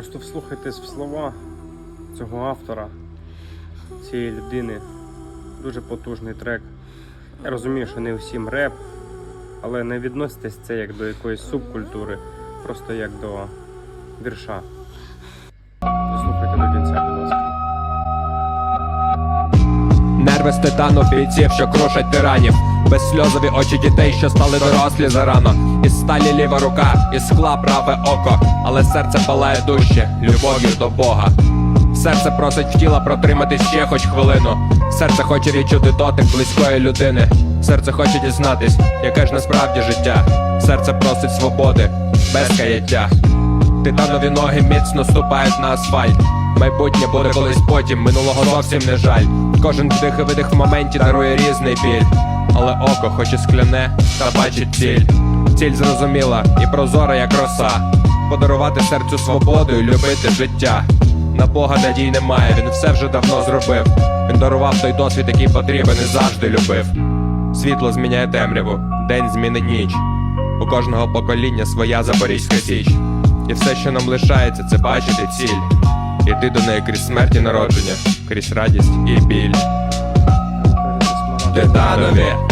Просто вслухайтесь в слова цього автора, цієї людини. Дуже потужний трек. Я розумію, що не всім реп, але не відноситесь це як до якоїсь субкультури, просто як до вірша. Нерви з титану бійців, що крушать тиранів. Безсльозові очі дітей, що стали дорослі зарано. Із сталі ліва рука, із скла праве око. Але серце палає дужче, любов'ю до Бога. Серце просить в тіла протримати ще хоч хвилину. Серце хоче відчути дотик близької людини. Серце хоче дізнатись, яке ж насправді життя. Серце просить свободи, без каяття. Титанові ноги міцно ступають на асфальт. Майбутнє буде колись потім, минулого зовсім не жаль. Кожен вдих і видих в моменті дарує різний біль. Але око хоч скляне, та бачить ціль. Ціль зрозуміла і прозора, як роса. Подарувати серцю свободу і любити життя. На Бога надій немає, він все вже давно зробив. Він дарував той досвід, який потрібен і завжди любив. Світло зміняє темряву, день змінить ніч. У кожного покоління своя запорізька січ. І все, що нам лишається, це бачити ціль. Іти до неї крізь смерть і народження, крізь радість і біль. Титанові